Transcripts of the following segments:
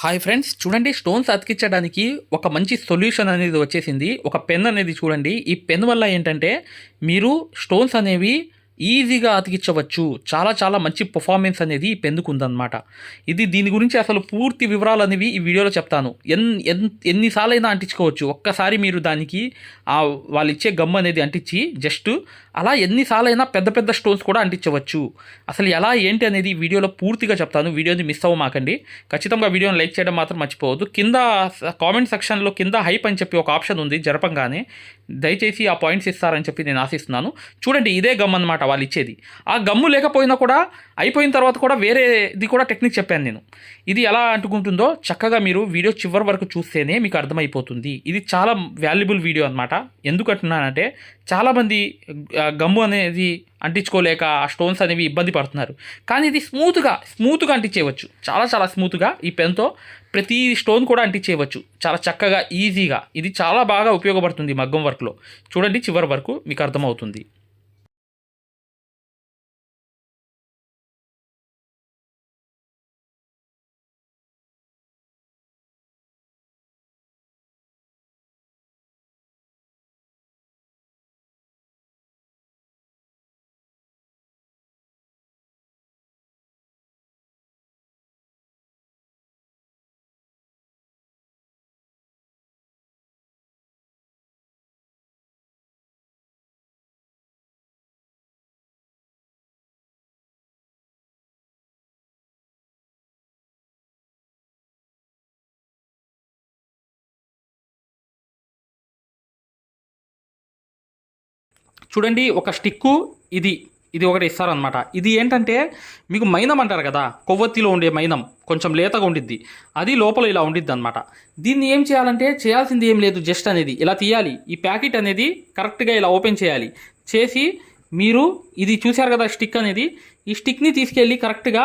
Hi friends చూడండి stones అతికించడానికి ఒక మంచి సొల్యూషన్ అనేది వచ్చేసింది. ఒక పెన్ అనేది చూడండి. ఈ పెన్ వల్ల ఏంటంటే మీరు స్టోన్స్ అనేవి ఈజీగా అతికించవచ్చు. చాలా చాలా మంచి పర్ఫార్మెన్స్ అనేది పెందుకుందనమాట ఇది దీని గురించి అసలు పూర్తి వివరాలు అనేవి ఈ వీడియోలో చెప్తాను. ఎన్ ఎన్ ఎన్నిసార్లైనా అంటించుకోవచ్చు. ఒక్కసారి మీరు దానికి ఆ వాళ్ళు ఇచ్చే గమ్ అనేది అంటించి జస్ట్ అలా ఎన్నిసార్లైనా పెద్ద పెద్ద స్టోన్స్ కూడా అంటించవచ్చు. అసలు ఎలా ఏంటి అనేది వీడియోలో పూర్తిగా చెప్తాను. వీడియోని మిస్ అవ్వమాకండి ఖచ్చితంగా వీడియోని లైక్ చేయడం మాత్రం మర్చిపోవద్దు. కింద కామెంట్ సెక్షన్లో కింద హైప్ అని చెప్పి ఒక ఆప్షన్ ఉంది జరపంగానే. దయచేసి ఆ పాయింట్స్ ఇస్తారని చెప్పి నేను ఆశిస్తున్నాను. చూడండి ఇదే గమ్ అనమాట వాళ్ళు ఇచ్చేది. ఆ గమ్ము లేకపోయినా కూడా అయిపోయిన తర్వాత కూడా వేరేది కూడా టెక్నిక్ చెప్పాను నేను. ఇది ఎలా అంటుకుంటుందో చక్కగా మీరు వీడియో చివరి వరకు చూస్తేనే మీకు అర్థమైపోతుంది. ఇది చాలా వాల్యుబుల్ వీడియో అనమాట ఎందుకు అంటున్నానంటే చాలామంది గమ్ము అనేది అంటించుకోలేక ఆ స్టోన్స్ అనేవి ఇబ్బంది పడుతున్నారు. కానీ ఇది స్మూత్గా స్మూత్గా అంటించేయవచ్చు. చాలా చాలా స్మూత్గా ఈ పెన్తో ప్రతి స్టోన్ కూడా అంటించేయవచ్చు. చాలా చక్కగా ఈజీగా. ఇది చాలా బాగా ఉపయోగపడుతుంది మగ్గం వర్క్లో. చూడండి చివరి వరకు మీకు అర్థమవుతుంది. చూడండి ఒక స్టిక్కు ఇది ఇది ఒకటి ఇస్తారనమాట ఇది ఏంటంటే మీకు మైనం అంటారు కదా కొవ్వొత్తిలో ఉండే మైనం కొంచెం లేతగా ఉండిద్ది. అది లోపల ఇలా ఉండిద్ది అనమాట దీన్ని ఏం చేయాలంటే చేయాల్సింది ఏం లేదు జస్ట్ అనేది. ఇలా తీయాలి. ఈ ప్యాకెట్ అనేది కరెక్ట్గా ఇలా ఓపెన్ చేయాలి. చేసి మీరు ఇది చూశారు కదా స్టిక్ అనేది. ఈ స్టిక్ని తీసుకెళ్ళి కరెక్ట్గా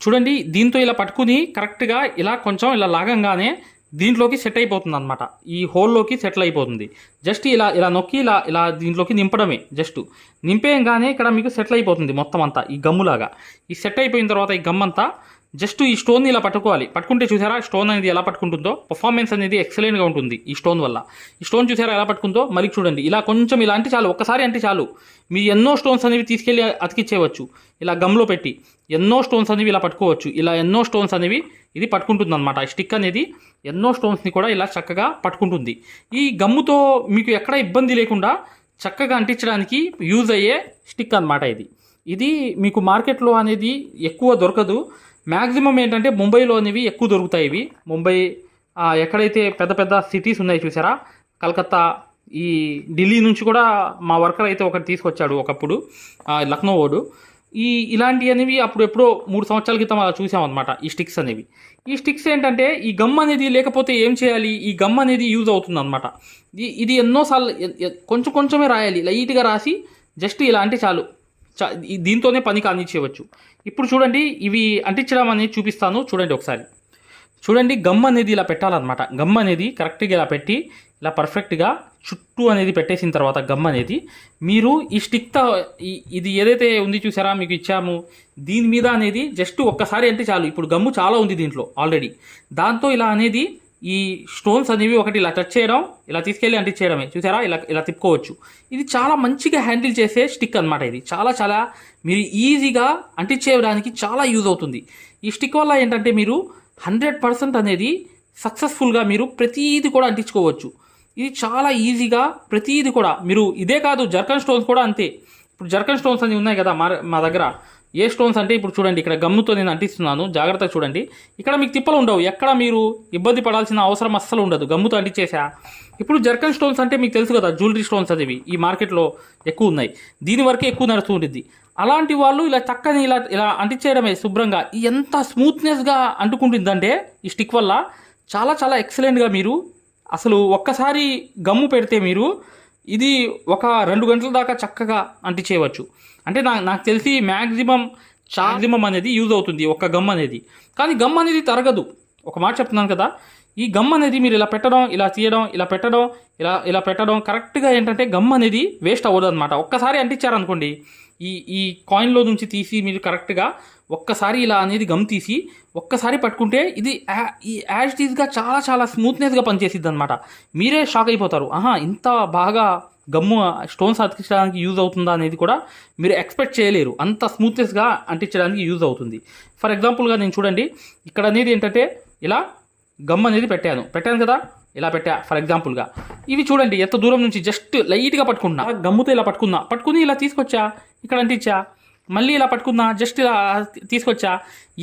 చూడండి దీంతో ఇలా పట్టుకుని కరెక్ట్గా ఇలా కొంచెం ఇలా లాగంగానే దీంట్లోకి సెట్ అయిపోతుంది అనమాట ఈ హోల్లోకి సెటిల్ అయిపోతుంది. జస్ట్ ఇలా ఇలా నొక్కి ఇలా ఇలా దీంట్లోకి నింపడమే జస్ట్ నింపేయంగానే ఇక్కడ మీకు సెటిల్ అయిపోతుంది మొత్తం అంతా ఈ గమ్ములాగా. ఈ సెట్ అయిపోయిన తర్వాత ఈ గమ్ అంతా జస్ట్ ఈ స్టోన్ ఇలా పట్టుకోవాలి. పట్టుకుంటే చూసారా స్టోన్ అనేది ఎలా పట్టుకుంటుందో? పర్ఫార్మెన్స్ అనేది ఎక్సలెంట్గా ఉంటుంది ఈ స్టోన్ వల్ల. ఈ స్టోన్ చూసారా ఎలా పట్టుకుందో? మళ్ళీ చూడండి. ఇలా కొంచెం ఇలా అంటే చాలు. ఒక్కసారి అంటే చాలు. మీ ఎన్నో స్టోన్స్ అనేవి తీసుకెళ్ళి అతికిచ్చేయవచ్చు. ఇలా గమ్లో పెట్టి ఎన్నో స్టోన్స్ అనేవి ఇలా పట్టుకోవచ్చు. ఇలా ఎన్నో స్టోన్స్ అనేవి ఇది పట్టుకుంటుంది అనమాట ఈ స్టిక్ అనేది ఎన్నో స్టోన్స్ని కూడా ఇలా చక్కగా పట్టుకుంటుంది. ఈ గమ్ముతో మీకు ఎక్కడ ఇబ్బంది లేకుండా చక్కగా అంటించడానికి యూజ్ అయ్యే స్టిక్ అనమాట ఇది. ఇది మీకు మార్కెట్లో అనేది ఎక్కువ దొరకదు. మ్యాక్సిమం ఏంటంటే ముంబైలో అనేవి ఎక్కువ దొరుకుతాయి ఇవి. ముంబై ఎక్కడైతే పెద్ద పెద్ద సిటీస్ ఉన్నాయి చూసారా? కలకత్తా ఈ ఢిల్లీ నుంచి కూడా మా వర్కర్ అయితే ఒకటి తీసుకొచ్చాడు ఒకప్పుడు లక్నో ఓడు ఈ ఇలాంటి అనేవి అప్పుడు ఎప్పుడో మూడు సంవత్సరాల క్రితం అలా చూసామన్నమాట ఈ స్టిక్స్ అనేవి. ఈ స్టిక్స్ ఏంటంటే ఈ గమ్ అనేది లేకపోతే ఏం చేయాలి? ఈ గమ్ అనేది యూజ్ అవుతుంది అనమాట ఇది ఎన్నోసార్లు కొంచెం కొంచెమే రాయాలి లైట్గా రాసి జస్ట్ ఇలా అంటే చాలు. దీంతోనే పని కానిచ్చేయవచ్చు ఇప్పుడు చూడండి ఇవి అంటించడం అనేది చూపిస్తాను. చూడండి ఒకసారి. చూడండి గమ్ అనేది ఇలా పెట్టాలన్నమాట. గమ్ అనేది కరెక్ట్గా ఇలా పెట్టి ఇలా పర్ఫెక్ట్గా చుట్టూ అనేది పెట్టేసిన తర్వాత గమ్ అనేది మీరు ఈ స్టిక్తో ఇది ఏదైతే ఉంది చూసారా మీకు ఇచ్చాము దీని మీద అనేది జస్ట్ ఒక్కసారి అంటే చాలు. ఇప్పుడు గమ్ము చాలా ఉంది దీంట్లో ఆల్రెడీ. దాంతో ఇలా అనేది ఈ స్టోన్స్ అనేవి ఒకటి ఇలా టచ్ చేయడం ఇలా తీసుకెళ్ళి అంటించేయడమే చూసారా? ఇలా ఇలా తిప్పుకోవచ్చు. ఇది చాలా మంచిగా హ్యాండిల్ చేసే స్టిక్ అన్నమాట ఇది. చాలా చాలా మీరు ఈజీగా అంటించేయడానికి చాలా యూజ్ అవుతుంది. ఈ స్టిక్ వల్ల ఏంటంటే మీరు హండ్రెడ్ పర్సెంట్ అనేది సక్సెస్ఫుల్గా మీరు ప్రతీది కూడా అంటించుకోవచ్చు. ఇది చాలా ఈజీగా ప్రతీది కూడా. మీరు ఇదే కాదు జర్కన్ స్టోన్స్ కూడా అంతే. ఇప్పుడు జర్కన్ స్టోన్స్ అని ఉన్నాయి కదా మా మా దగ్గర. ఏ స్టోన్స్ అంటే ఇప్పుడు చూడండి ఇక్కడ గమ్ముతో నేను అంటిస్తున్నాను జాగ్రత్తగా చూడండి. ఇక్కడ మీకు తిప్పలు ఉండవు ఎక్కడ మీరు ఇబ్బంది పడాల్సిన అవసరం అస్సలు ఉండదు. గమ్ముతో అంటించేసా ఇప్పుడు జర్కన్ స్టోన్స్ అంటే మీకు తెలుసు కదా జ్యువెలరీ స్టోన్స్ అనేవి ఈ మార్కెట్లో ఎక్కువ ఉన్నాయి. దీని వరకే ఎక్కువ నడుస్తూ ఉంటుంది అలాంటి వాళ్ళు ఇలా చక్కని ఇలా ఇలా అంటించేయడమే శుభ్రంగా ఎంత స్మూత్నెస్గా అంటుకుంటుందంటే ఈ స్టిక్ వల్ల చాలా చాలా ఎక్సలెంట్గా మీరు అసలు ఒక్కసారి గమ్ము పెడితే మీరు ఇది ఒక రెండు గంటల దాకా చక్కగా అంటించేయవచ్చు. అంటే నా నాకు తెలిసి మ్యాక్సిమం మ్యాక్సిమం అనేది యూజ్ అవుతుంది ఒక గమ్ అనేది. కానీ గమ్ అనేది తరగదు. ఒక మాట చెప్తున్నాను కదా ఈ గమ్ అనేది మీరు ఇలా పెట్టడం ఇలా తీయడం ఇలా పెట్టడం ఇలా ఇలా పెట్టడం కరెక్ట్గా ఏంటంటే గమ్ అనేది వేస్ట్ అవ్వదు అనమాట ఒక్కసారి అంటించారనుకోండి ఈ ఈ కాయిన్లో నుంచి తీసి మీరు కరెక్ట్గా ఒక్కసారి ఇలా అనేది గమ్ తీసి ఒక్కసారి పట్టుకుంటే ఇది యా- ఈ యాజ్ టీజ్గా చాలా చాలా స్మూత్నెస్గా పనిచేసిద్ది అనమాట మీరే షాక్ అయిపోతారు. ఆహా ఇంత బాగా గమ్ము స్టోన్స్ అతికించడానికి యూజ్ అవుతుందా అనేది కూడా మీరు ఎక్స్పెక్ట్ చేయలేరు. అంత స్మూత్నెస్గా అంటించడానికి యూజ్ అవుతుంది. ఫర్ ఎగ్జాంపుల్గా నేను చూడండి. ఇక్కడ అనేది ఏంటంటే ఇలా గమ్ అనేది పెట్టాను. పెట్టాను కదా? ఇలా పెట్టా ఫర్ ఎగ్జాంపుల్గా. ఇవి చూడండి ఎంత దూరం నుంచి జస్ట్ లైట్గా పట్టుకున్నా. గమ్ముతో ఇలా పట్టుకున్నా. పట్టుకుని ఇలా తీసుకొచ్చా? ఇక్కడ అంటించా? మళ్ళీ ఇలా పట్టుకున్నా జస్ట్ ఇలా తీసుకొచ్చా?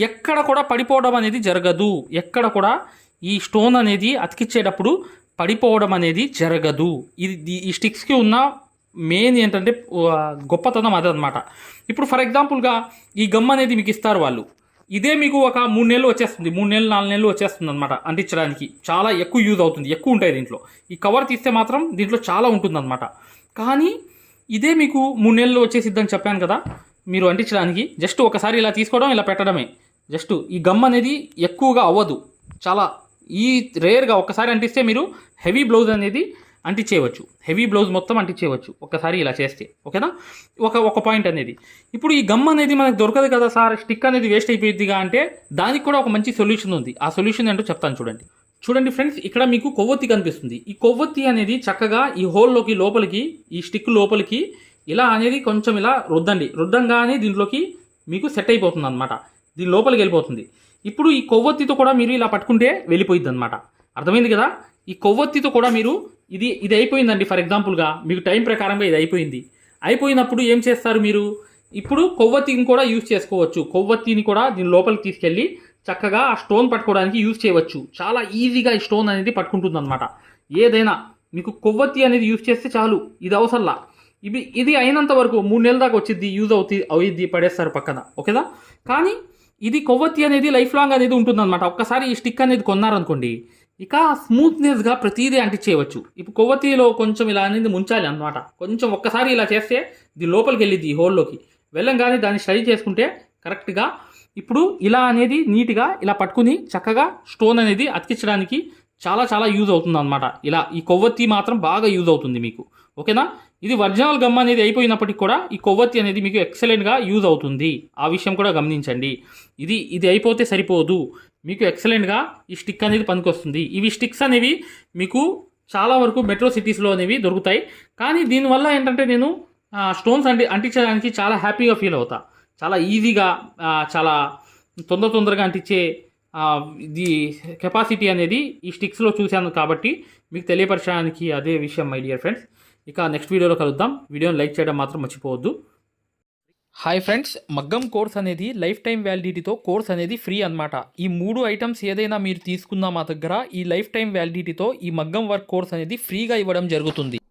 ఎక్కడ కూడా పడిపోవడం అనేది జరగదు. ఎక్కడ కూడా ఈ స్టోన్ అనేది అతికిచ్చేటప్పుడు పడిపోవడం అనేది జరగదు. ఇది ఈ స్టిక్స్కి ఉన్న మెయిన్ ఏంటంటే గొప్పతనం గొప్పతనం అదనమాట ఇప్పుడు ఫర్ ఎగ్జాంపుల్గా ఈ గమ్ అనేది మీకు ఇస్తారు వాళ్ళు. ఇదే మీకు ఒక మూడు నెలలు వచ్చేస్తుంది. మూడు నెలలు నాలుగు నెలలు వచ్చేస్తుంది అనమాట అంటించడానికి. చాలా ఎక్కువ యూజ్ అవుతుంది. ఎక్కువ ఉంటాయి దీంట్లో. ఈ కవర్ తీస్తే మాత్రం దీంట్లో చాలా ఉంటుంది అనమాట కానీ ఇదే మీకు మూడు నెలలు వచ్చేసిద్దని చెప్పాను కదా మీరు అంటించడానికి జస్ట్ ఒకసారి ఇలా తీసుకోవడం ఇలా పెట్టడమే. జస్ట్ ఈ గమ్ అనేది ఎక్కువగా అవ్వదు. చాలా ఈ రేర్గా ఒక్కసారి అంటిస్తే మీరు హెవీ బ్లౌజ్ అనేది అంటించేయవచ్చు. హెవీ బ్లౌజ్ మొత్తం అంటించేయవచ్చు. ఒక్కసారి ఇలా చేస్తే. ఓకేనా? ఒక ఒక పాయింట్ అనేది. ఇప్పుడు ఈ గమ్ అనేది మనకు దొరకదు కదా సార్ స్టిక్ అనేది వేస్ట్ అయిపోయిందిగా అంటే దానికి కూడా ఒక మంచి సొల్యూషన్ ఉంది. ఆ సొల్యూషన్ ఏంటో చెప్తాను చూడండి. చూడండి ఫ్రెండ్స్ ఇక్కడ మీకు కొవ్వొత్తి కనిపిస్తుంది. ఈ కొవ్వొత్తి అనేది చక్కగా ఈ హోల్లోకి లోపలికి ఈ స్టిక్ లోపలికి ఇలా అనేది కొంచెం ఇలా రుద్దండి. రుద్దంగానే దీంట్లోకి మీకు సెట్ అయిపోతుంది అనమాట దీని లోపలికి వెళ్ళిపోతుంది. ఇప్పుడు ఈ కొవ్వొత్తితో కూడా మీరు ఇలా పట్టుకుంటే వెళ్ళిపోయింది అనమాట అర్థమైంది కదా? ఈ కొవ్వొత్తితో కూడా మీరు ఇది ఇది అయిపోయిందండి. ఫర్ ఎగ్జాంపుల్గా మీకు టైం ప్రకారంగా ఇది అయిపోయింది. అయిపోయినప్పుడు ఏం చేస్తారు మీరు? ఇప్పుడు కొవ్వొత్తిని కూడా యూజ్ చేసుకోవచ్చు. కొవ్వొత్తిని కూడా దీని లోపలికి తీసుకెళ్ళి చక్కగా ఆ స్టోన్ పట్టుకోవడానికి యూజ్ చేయవచ్చు. చాలా ఈజీగా ఈ స్టోన్ అనేది పట్టుకుంటుంది అనమాట ఏదైనా మీకు కొవ్వొత్తి అనేది యూజ్ చేస్తే చాలు. ఇది అవసరంలా. ఇవి ఇది అయినంత వరకు మూడు నెలల దాకా వచ్చింది యూజ్ అవుతుంది అవుద్ది పడేస్తారు పక్కన. ఓకేనా? కానీ ఇది కొవ్వొత్తి అనేది లైఫ్ లాంగ్ అనేది ఉంటుందన్నమాట. ఒక్కసారి ఈ స్టిక్ అనేది కొన్నారనుకోండి ఇక స్మూత్నెస్గా ప్రతిదీ అంటించేయవచ్చు ఇప్పుడు కొవ్వొత్తిలో కొంచెం ఇలా అనేది ముంచాలి అన్నమాట. కొంచెం ఒక్కసారి ఇలా చేస్తే ఇది లోపలికి వెళ్ళిద్ది ఈ హోల్లోకి వెళ్ళంగానే దాన్ని స్టడీ చేసుకుంటే కరెక్ట్గా ఇప్పుడు ఇలా అనేది నీట్గా ఇలా పట్టుకుని చక్కగా స్టోన్ అనేది అతికించడానికి చాలా చాలా యూజ్ అవుతుంది అనమాట ఇలా ఈ కొవ్వొత్తి మాత్రం బాగా యూజ్ అవుతుంది మీకు. ఓకేనా? ఇది ఒరిజినల్ గమ్ అనేది అయిపోయినప్పటికీ కూడా ఈ కొవ్వొత్తి అనేది మీకు ఎక్సలెంట్గా యూజ్ అవుతుంది. ఆ విషయం కూడా గమనించండి. ఇది ఇది అయిపోతే సరిపోదు. మీకు ఎక్సలెంట్గా ఈ స్టిక్ అనేది పనికొస్తుంది. ఇవి స్టిక్స్ అనేవి మీకు చాలా వరకు మెట్రో సిటీస్లో అనేవి దొరుకుతాయి. కానీ దీనివల్ల ఏంటంటే నేను స్టోన్స్ అంటి అంటించడానికి చాలా హ్యాపీగా ఫీల్ అవుతా. చాలా ఈజీగా చాలా తొందర తొందరగా అంటించే ఇది కెపాసిటీ అనేది ఈ స్టిక్స్లో చూశాను కాబట్టి మీకు తెలియపరచడానికి అదే విషయం మై డియర్ ఫ్రెండ్స్. ఇక నెక్స్ట్ వీడియోలో కలుద్దాం. వీడియోని లైక్ చేయడం మాత్రం మర్చిపోవద్దు. హాయ్ ఫ్రెండ్స్ మగ్గం కోర్స్ అనేది లైఫ్ టైం వ్యాలిడిటీతో కోర్స్ అనేది ఫ్రీ అన్నమాట. ఈ మూడు ఐటమ్స్ ఏదైనా మీరు తీసుకున్నా మా దగ్గర ఈ లైఫ్ టైం వ్యాలిడిటీతో ఈ మగ్గం వర్క్ కోర్స్ అనేది ఫ్రీగా ఇవ్వడం జరుగుతుంది.